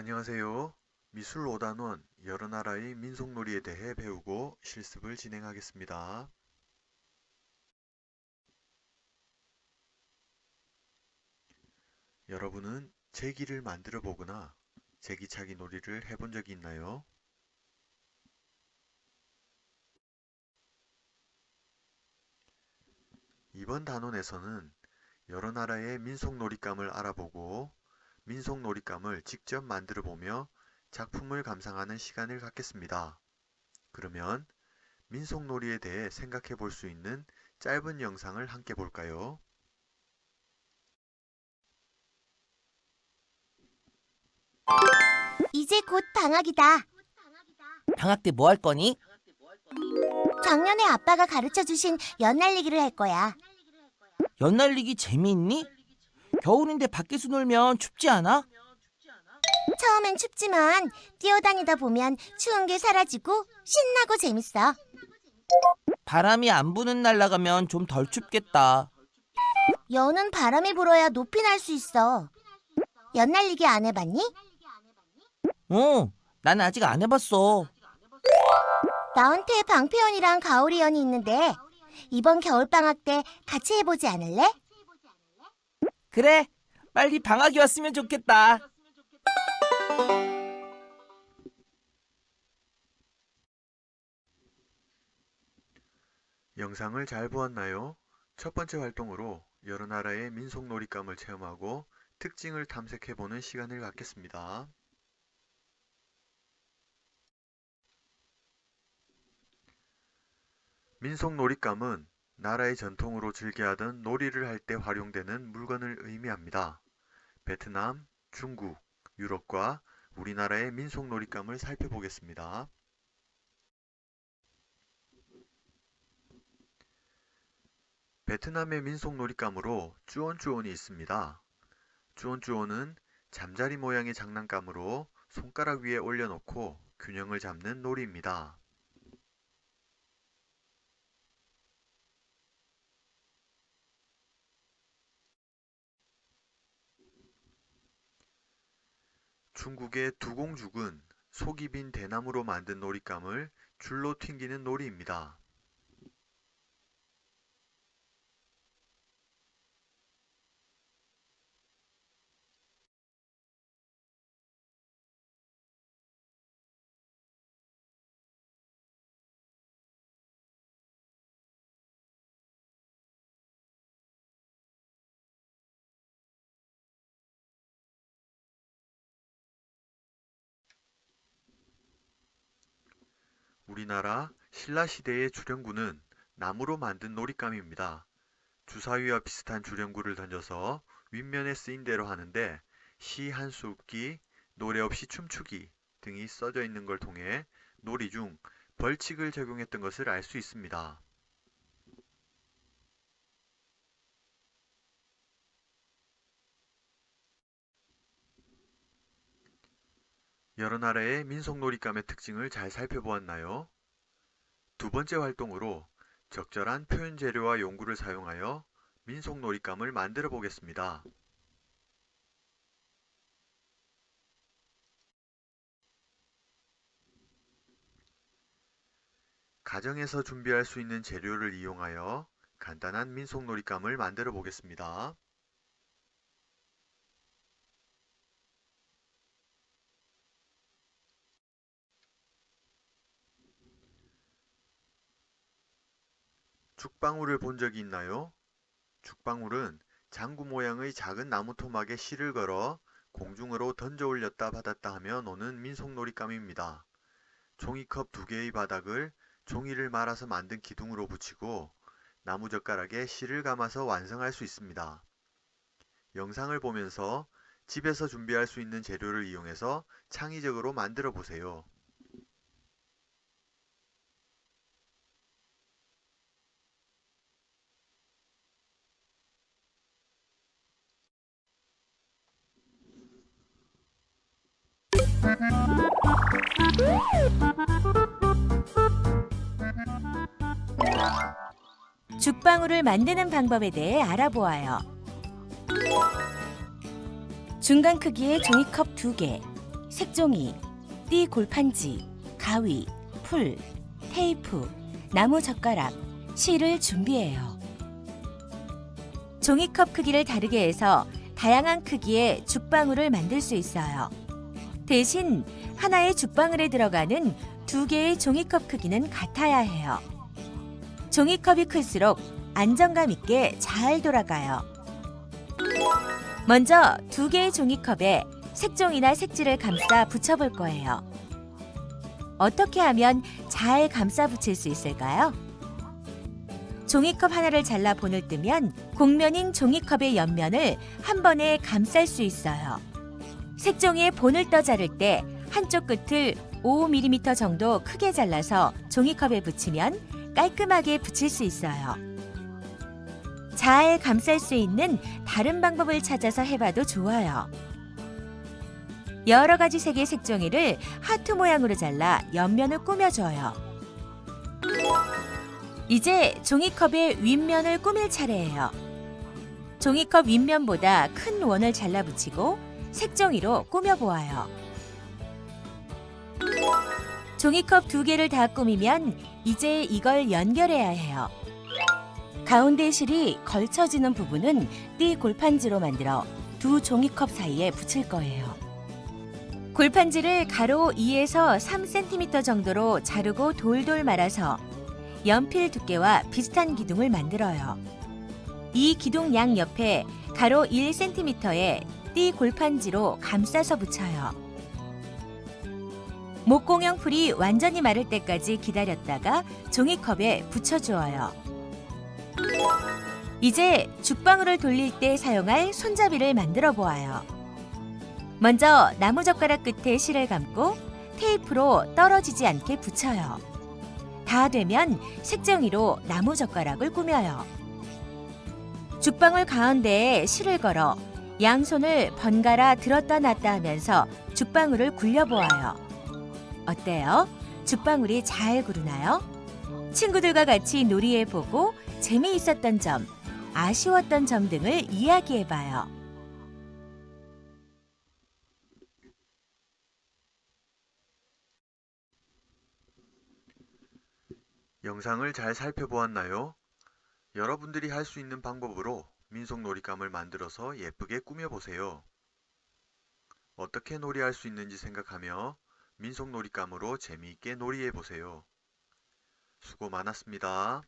안녕하세요. 미술 5단원 여러 나라의 민속놀이에 대해 배우고 실습을 진행하겠습니다. 여러분은 제기를 만들어 보거나 제기차기 놀이를 해본 적이 있나요? 이번 단원에서는 여러 나라의 민속놀이감을 알아보고 민속놀이감을 직접 만들어 보며 작품을 감상하는 시간을 갖겠습니다. 그러면 민속놀이에 대해 생각해 볼 수 있는 짧은 영상을 함께 볼까요? 이제 곧 방학이다. 방학 때 뭐 할 거니? 작년에 아빠가 가르쳐 주신 연날리기를 할 거야. 연날리기 재미있니? 겨울인데 밖에서 놀면 춥지 않아? 처음엔 춥지만 뛰어다니다 보면 추운 게 사라지고 신나고 재밌어. 바람이 안 부는 날 나가면 좀 덜 춥겠다. 연은 바람이 불어야 높이 날 수 있어. 연 날리기 안 해봤니? 어, 난 아직 안 해봤어. 나한테 방패연이랑 가오리연이 있는데 이번 겨울 방학 때 같이 해보지 않을래? 그래, 빨리 방학이 왔으면 좋겠다. 영상을 잘 보았나요? 첫 번째 활동으로 여러 나라의 민속놀이감을 체험하고 특징을 탐색해 보는 시간을 갖겠습니다. 민속놀이감은 나라의 전통으로 즐겨하던 놀이를 할 때 활용되는 물건을 의미합니다. 베트남, 중국, 유럽과 우리나라의 민속놀이감을 살펴보겠습니다. 베트남의 민속놀이감으로 쭈온쭈온이 있습니다. 쭈온쭈온은 잠자리 모양의 장난감으로 손가락 위에 올려놓고 균형을 잡는 놀이입니다. 중국의 두공죽은 속이 빈 대나무로 만든 놀이감을 줄로 튕기는 놀이입니다. 우리나라 신라 시대의 주령구는 나무로 만든 놀잇감입니다. 주사위와 비슷한 주령구를 던져서 윗면에 쓰인 대로 하는데 시 한 수 웃기, 노래 없이 춤추기 등이 써져 있는 걸 통해 놀이 중 벌칙을 적용했던 것을 알 수 있습니다. 여러 나라의 민속놀이감의 특징을 잘 살펴보았나요? 두 번째 활동으로 적절한 표현 재료와 용구를 사용하여 민속놀이감을 만들어 보겠습니다. 가정에서 준비할 수 있는 재료를 이용하여 간단한 민속놀이감을 만들어 보겠습니다. 죽방울을 본 적이 있나요? 죽방울은 장구 모양의 작은 나무 토막에 실을 걸어 공중으로 던져 올렸다 받았다 하며 노는 민속놀이감입니다. 종이컵 두 개의 바닥을 종이를 말아서 만든 기둥으로 붙이고 나무젓가락에 실을 감아서 완성할 수 있습니다. 영상을 보면서 집에서 준비할 수 있는 재료를 이용해서 창의적으로 만들어 보세요. 죽방울을 만드는 방법에 대해 알아보아요. 중간 크기의 종이컵 2개, 색종이, 띠 골판지, 가위, 풀, 테이프, 나무 젓가락, 실을 준비해요. 종이컵 크기를 다르게 해서 다양한 크기의 죽방울을 만들 수 있어요. 대신 하나의 죽방울에 들어가는 두 개의 종이컵 크기는 같아야 해요. 종이컵이 클수록 안정감 있게 잘 돌아가요. 먼저 두 개의 종이컵에 색종이나 색지를 감싸 붙여볼 거예요. 어떻게 하면 잘 감싸 붙일 수 있을까요? 종이컵 하나를 잘라 본을 뜨면 곡면인 종이컵의 옆면을 한 번에 감쌀 수 있어요. 색종이의 본을 떠 자를 때 한쪽 끝을 5mm 정도 크게 잘라서 종이컵에 붙이면 깔끔하게 붙일 수 있어요. 잘 감쌀 수 있는 다른 방법을 찾아서 해봐도 좋아요. 여러 가지 색의 색종이를 하트 모양으로 잘라 옆면을 꾸며줘요. 이제 종이컵의 윗면을 꾸밀 차례예요. 종이컵 윗면보다 큰 원을 잘라 붙이고 색종이로 꾸며보아요. 종이컵 두 개를 다 꾸미면 이제 이걸 연결해야 해요. 가운데 실이 걸쳐지는 부분은 띠 골판지로 만들어 두 종이컵 사이에 붙일 거예요. 골판지를 가로 2에서 3cm 정도로 자르고 돌돌 말아서 연필 두께와 비슷한 기둥을 만들어요. 이 기둥 양 옆에 가로 1cm 의띠 골판지로 감싸서 붙여요. 목공용 풀이 완전히 마를 때까지 기다렸다가 종이컵에 붙여주어요. 이제 죽방울을 돌릴 때 사용할 손잡이를 만들어 보아요. 먼저 나무젓가락 끝에 실을 감고 테이프로 떨어지지 않게 붙여요. 다 되면 색종이로 나무젓가락을 꾸며요. 죽방울 가운데에 실을 걸어 양손을 번갈아 들었다 놨다 하면서 죽방울을 굴려보아요. 어때요? 죽방울이 잘 구르나요? 친구들과 같이 놀이해보고 재미있었던 점, 아쉬웠던 점 등을 이야기해봐요. 영상을 잘 살펴보았나요? 여러분들이 할 수 있는 방법으로 민속놀이감을 만들어서 예쁘게 꾸며보세요. 어떻게 놀이할 수 있는지 생각하며 민속놀이감으로 재미있게 놀이해보세요. 수고 많았습니다.